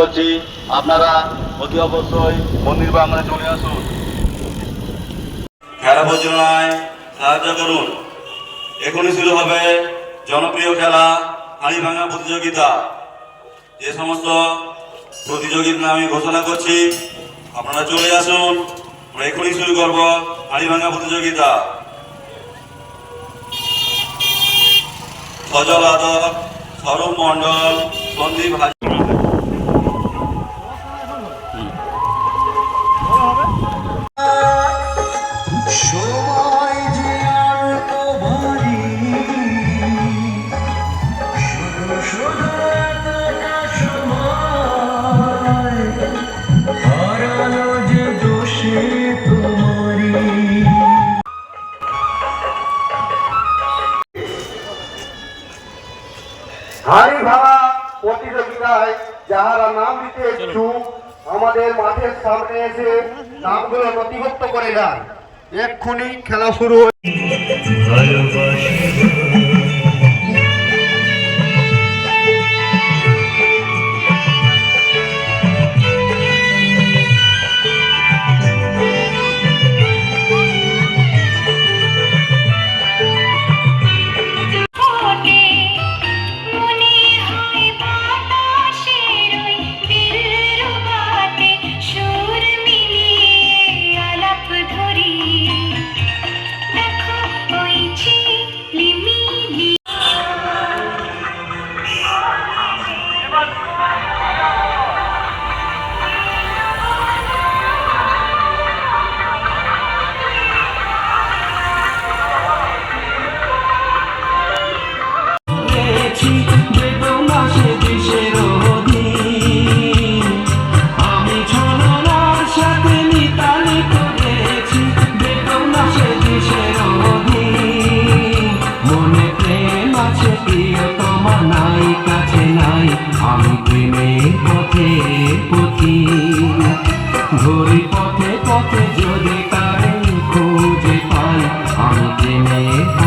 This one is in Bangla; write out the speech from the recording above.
করছি আপনারা অতি অবশ্যই মন্দির বাংলায় চলে আসুন। খেলা পরিচালনায় সাহায্য করুন। এখনই শুরু হবে জনপ্রিয় খেলা হাড়ি ভাঙা প্রতিযোগিতা। যে সমস্ত প্রতিযোগীর নাম আমি ঘোষণা করছি, আপনারা চলে আসুন। আমরা এখনই শুরু করব হাড়ি ভাঙা প্রতিযোগিতা। সজল আদক স্বরূপ মণ্ডল, সন্দীপ হাজ হাড়ি ভাড়া প্রতিযোগিতায় যাহারা নাম দিতে ইচ্ছুক, আমাদের মাঠের সামনে এসে নামগুলো নথিভুক্ত করে যান এক্ষুনি খেলা শুরু হয়ে কাছে প্রিয়তম নাই, কাছে নাই। আমি প্রেমের পথে পথি। ঘুরি পথে পথে যদি তারে খুঁজে পাই, আমি প্রেমের